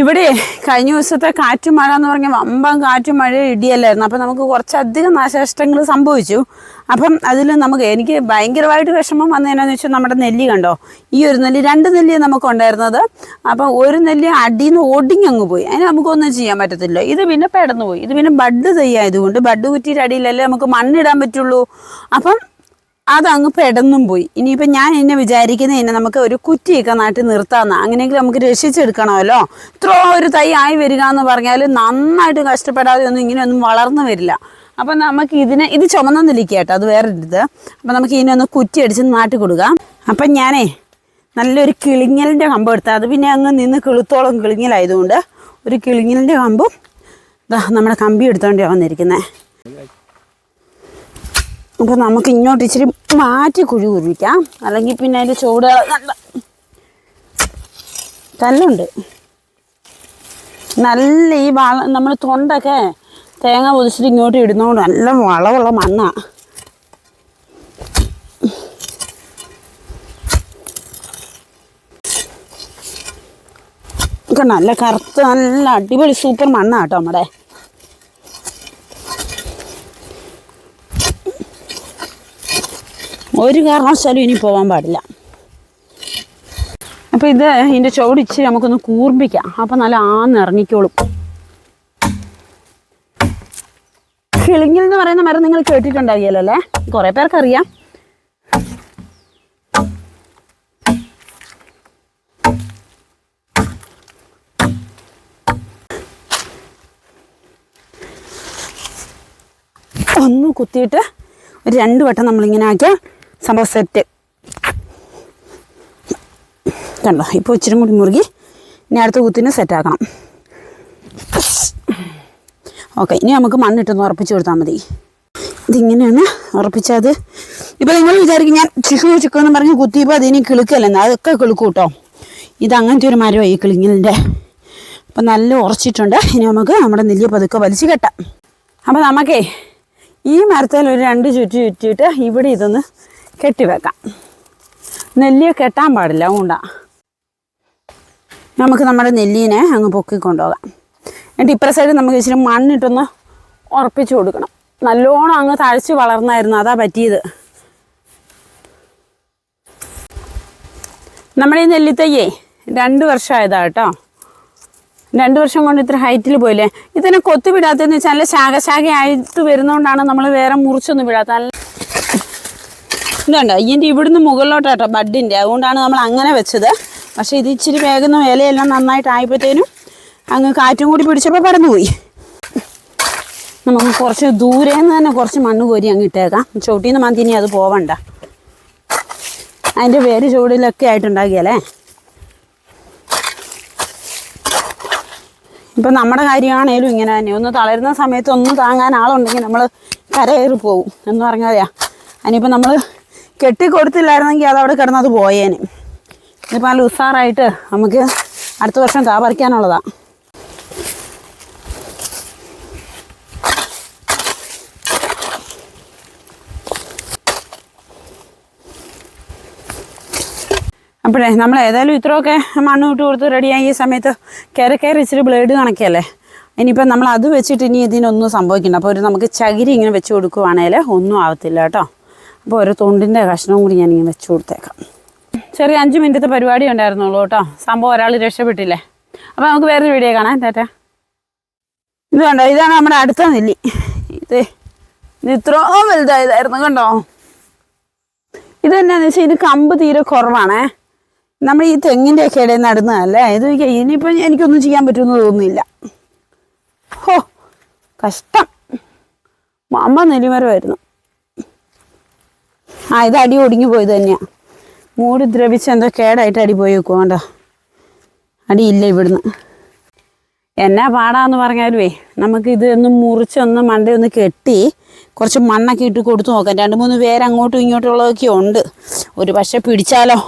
ഇവിടെ കഴിഞ്ഞ ദിവസത്തെ കാറ്റും മഴ എന്ന് പറഞ്ഞാൽ വമ്പൻ കാറ്റും മഴ ഇടിയല്ലായിരുന്നു. അപ്പം നമുക്ക് കുറച്ചധികം നാശനഷ്ടങ്ങൾ സംഭവിച്ചു. അപ്പം അതിൽ നമുക്ക് എനിക്ക് ഭയങ്കരമായിട്ട് വിഷമം വന്നതിനാന്ന് വെച്ചാൽ നമ്മുടെ നെല്ലി കണ്ടോ? ഈ ഒരു നെല്ലി രണ്ട് നെല്ലി നമുക്ക് ഉണ്ടായിരുന്നത് അപ്പം ഒരു നെല്ലി അടിയിൽ നിന്ന് ഒടിഞ്ഞ് അങ്ങ് പോയി. അതിന് നമുക്കൊന്നും ചെയ്യാൻ പറ്റത്തില്ല. ഇത് പിന്നെ പെടന്നു പോയി ഇത് പിന്നെ ബഡ് തയ്യായതുകൊണ്ട് ബഡ് കുറ്റിയുടെ അടിയിലല്ലേ നമുക്ക് മണ്ണിടാൻ പറ്റുള്ളൂ. അപ്പം അതങ്ങ് പെടന്നും പോയി. ഇനിയിപ്പോൾ ഞാൻ എന്നെ വിചാരിക്കുന്നത് എന്നെ നമുക്ക് ഒരു കുറ്റിയൊക്കെ നാട്ടിൽ നിർത്താമെന്ന് അങ്ങനെയെങ്കിൽ നമുക്ക് രക്ഷിച്ചെടുക്കണമല്ലോ? ഇത്ര ഒരു തൈ ആയി വരിക എന്ന് പറഞ്ഞാൽ നന്നായിട്ട് കഷ്ടപ്പെടാതെ ഒന്നും ഇങ്ങനെയൊന്നും വളർന്നു വരില്ല. അപ്പം നമുക്ക് ഇതിനെ ഇത് ചുമന്ന നെല്ലിക്ക കേട്ടോ അത് വേറെ ഇത് അപ്പം നമുക്ക് ഇതിനെ ഒന്ന് കുറ്റി അടിച്ച് നാട്ടിൽ കൊടുക്കാം. അപ്പം ഞാനേ നല്ലൊരു കിളിങ്ങലിന്റെ കമ്പ് എടുത്താൽ അത് പിന്നെ അങ്ങ് നിന്ന് കിളുത്തോളം കിളിങ്ങലായതുകൊണ്ട് ഒരു കിളിങ്ങലിന്റെ കമ്പും നമ്മുടെ കമ്പി എടുത്തോണ്ടാണ് വന്നിരിക്കുന്നത് അപ്പോൾ നമുക്ക് ഇങ്ങോട്ട് ഇച്ചിരി മാറ്റി കുഴി കുരുവിക്കാം. അല്ലെങ്കിൽ പിന്നെ അതിന്റെ ചൂട് നല്ല കല്ലുണ്ട് നല്ല ഈ വള നമ്മൾ തൊണ്ടൊക്കെ തേങ്ങ പൊതിച്ചിട്ട് ഇങ്ങോട്ട് ഇടുന്നതുകൊണ്ട് നല്ല വളമുള്ള മണ്ണാണ് നല്ല കറുത്ത നല്ല അടിപൊളി സൂപ്പർ മണ്ണാട്ടോ നമ്മുടെ. ഒരു കാരണവശാലും ഇനി പോകാൻ പാടില്ല. അപ്പോൾ ഇത് ഇതിന്റെ ചുവടിച്ച് നമുക്കൊന്ന് കൂർപ്പിക്കാം അപ്പം നല്ല ആന്ന് ഇറങ്ങിക്കോളും. കിളിങ്ങിൽ എന്ന് പറയുന്ന മരം നിങ്ങൾ കേട്ടിട്ടുണ്ടാവില്ലല്ലോ അല്ലേ? കുറേ പേർക്കറിയാം. ഒന്ന് കുത്തിയിട്ട് ഒരു രണ്ട് വട്ടം നമ്മളിങ്ങനെ ആക്കിയാൽ സംഭവം സെറ്റ് കണ്ടോ? ഇപ്പോൾ ഇച്ചിരി കൂടി മുറുകി ഇനി അടുത്ത കുത്തിന് സെറ്റാക്കണം ഓക്കെ ഇനി നമുക്ക് മണ്ണിട്ടൊന്ന് ഉറപ്പിച്ച് കൊടുത്താൽ മതി. ഇതിങ്ങനെയാണ് ഉറപ്പിച്ചത്. ഇപ്പോൾ നിങ്ങൾ വിചാരിക്കും ഞാൻ ചിക്കു ചിക്കു എന്ന് പറഞ്ഞ് കുത്തിയപ്പോൾ അതിനി കിളുക്കല്ലെന്ന് അതൊക്കെ കിളുക്കും കേട്ടോ ഇത് അങ്ങനത്തെ ഒരു മരമായി ഈ കിളിങ്ങലിന്റെ അപ്പം നല്ല ഉറച്ചിട്ടുണ്ട്. ഇനി നമുക്ക് നമ്മുടെ നെല്ലിയ പതുക്കെ വലിച്ചു കെട്ടാം. അപ്പോൾ നമുക്കേ ഈ മരത്തിൽ ഒരു രണ്ട് ചുറ്റി ചുറ്റിയിട്ട് ഇവിടെ ഇതൊന്ന് കെട്ടിവെക്കാം. നെല്ലിയെ കെട്ടാൻ പാടില്ല അതുകൊണ്ടാണ് നമുക്ക് നമ്മുടെ നെല്ലീനെ അങ്ങ് പൊക്കി കൊണ്ടുപോകാം എന്നിട്ട് ഇപ്പുറ സൈഡ് നമുക്ക് ഇച്ചിരി മണ്ണിട്ടൊന്ന് ഉറപ്പിച്ചു കൊടുക്കണം. നല്ലോണം അങ്ങ് തഴച്ച് വളർന്നായിരുന്നു അതാ പറ്റിയത്. നമ്മുടെ ഈ നെല്ലിത്തയ്യേ രണ്ട് വർഷമായതാ കേട്ടോ. രണ്ട് വർഷം കൊണ്ട് ഇത്ര ഹൈറ്റിൽ പോയില്ലേ? ഇതിനെ കൊത്തി വിടാത്തതെന്ന് വെച്ചാൽ നല്ല ശാഖശാഖയായിട്ട് വരുന്നതുകൊണ്ടാണ് നമ്മൾ വേറെ മുറിച്ചൊന്നും വിടാത്ത ഇതുണ്ട് ഇതിന്റെ ഇവിടുന്ന് മുകളിലോട്ടാട്ടോ ബഡിന്റെ. അതുകൊണ്ടാണ് നമ്മൾ അങ്ങനെ വെച്ചത്. പക്ഷേ ഇത് ഇച്ചിരി വേഗം നന്നായിട്ട് ആയപ്പോഴത്തേനും അങ്ങ് കാറ്റും കൂടി പിടിച്ചപ്പോൾ പറന്നുപോയി നമുക്ക് കുറച്ച് ദൂരെ നിന്ന് തന്നെ കുറച്ച് മണ്ണ് കോരി അങ്ങ് ഇട്ടേക്കാം. നിന്ന് മന്തി ഇനി അത് പോവണ്ട. അതിന്റെ വേര് ചുവടിലൊക്കെ ആയിട്ടുണ്ടാക്കിയല്ലേ ഇപ്പം നമ്മുടെ കാര്യമാണേലും ഇങ്ങനെ തന്നെ. ഒന്ന് തളരുന്ന സമയത്ത് ഒന്ന് താങ്ങാൻ ആളുണ്ടെങ്കിൽ നമ്മൾ കരയേറി പോകും എന്ന് പറഞ്ഞാൽ അതിനിപ്പോൾ നമ്മൾ കെട്ടിക്കൊടുത്തില്ലായിരുന്നെങ്കിൽ അത് അവിടെ കിടന്നത് പോയേനെ. ഇപ്പം നല്ല ഉഷാറായിട്ട് നമുക്ക് അടുത്ത വർഷം കാ പറിക്കാനുള്ളതാണ് അപ്പോഴേ നമ്മൾ ഏതായാലും ഇത്രയൊക്കെ മണ്ണ് ഇട്ട് കൊടുത്ത് റെഡിയായി. ഈ സമയത്ത് കയറി കയറി ഇച്ചിരി ബ്ലേഡ് കണക്കല്ലേ ഇനിയിപ്പോൾ നമ്മൾ അത് വെച്ചിട്ട് ഇനി ഇതിനൊന്നും സംഭവിക്കണ്ട. അപ്പോൾ ഒരു നമുക്ക് ചകിരി ഇങ്ങനെ വെച്ച് കൊടുക്കുവാണേൽ ഒന്നും ആവത്തില്ല കേട്ടോ. അപ്പോൾ ഒരു തൊണ്ടിന്റെ കഷ്ണവും കൂടി ഞാനിങ്ങനെ വെച്ച് കൊടുത്തേക്കാം. ചെറിയ അഞ്ച് മിനിറ്റത്തെ പരിപാടി ഉണ്ടായിരുന്നുള്ളൂ കേട്ടോ. സംഭവം ഒരാൾ രക്ഷപ്പെട്ടില്ലേ? അപ്പോൾ നമുക്ക് വേറൊരു വീഡിയോ കാണാം. തേറ്റാ ഇത് കണ്ടോ? ഇതാണ് നമ്മുടെ അടുത്ത നെല്ലി. ഇത് ഇത് ഇത്രയും വലുതായതായിരുന്നു കണ്ടോ? ഇത് എന്നാന്ന് വെച്ചാൽ ഇതിന് കമ്പ് തീരെ കുറവാണേ. നമ്മൾ ഈ തെങ്ങിന്റെ ഒക്കെ ഇടയിൽ നടുന്നതല്ലേ? ഇത് ഇനിയിപ്പം എനിക്കൊന്നും ചെയ്യാൻ പറ്റുമെന്ന് തോന്നുന്നില്ല. ഹോ കഷ്ടം. അമ്മ നെല്ലിമരമായിരുന്നു ആ ഇത് അടി ഒടിഞ്ഞു പോയത് തന്നെയാണ് മൂടി ദ്രവിച്ച് എന്തോ കേടായിട്ട് അടി പോയി വെക്കും കേട്ടോ അടിയില്ല ഇവിടുന്ന്. എന്നാ പാടാന്ന് പറഞ്ഞാലുവേ നമുക്ക് ഇത് ഒന്ന് മുറിച്ചൊന്ന് മണ്ടയൊന്ന് കെട്ടി കുറച്ച് മണ്ണൊക്കെ ഇട്ട് കൊടുത്തു നോക്കാം. രണ്ട് മൂന്ന് പേര് അങ്ങോട്ടും ഇങ്ങോട്ടും ഉള്ളതൊക്കെ ഉണ്ട്. ഒരു പക്ഷെ പിടിച്ചാലോ?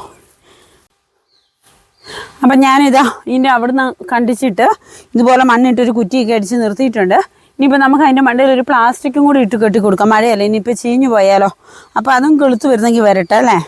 അപ്പം ഞാനിതാ ഇതിന്റെ അവിടുന്ന് കണ്ടിച്ചിട്ട് ഇതുപോലെ മണ്ണിട്ടൊരു കുറ്റിയൊക്കെ അടിച്ച് നിർത്തിയിട്ടുണ്ട്. ഇനിയിപ്പോൾ നമുക്ക് അതിന്റെ മണ്ടയിൽ ഒരു പ്ലാസ്റ്റിക്കും കൂടി ഇട്ട് കെട്ടി കൊടുക്കാം. മഴയല്ലേ? ഇനിയിപ്പോൾ ചീഞ്ഞു പോയാലോ? അപ്പോൾ അതും കെളുത്ത് വരുന്നെങ്കിൽ വരട്ടെ അല്ലേ?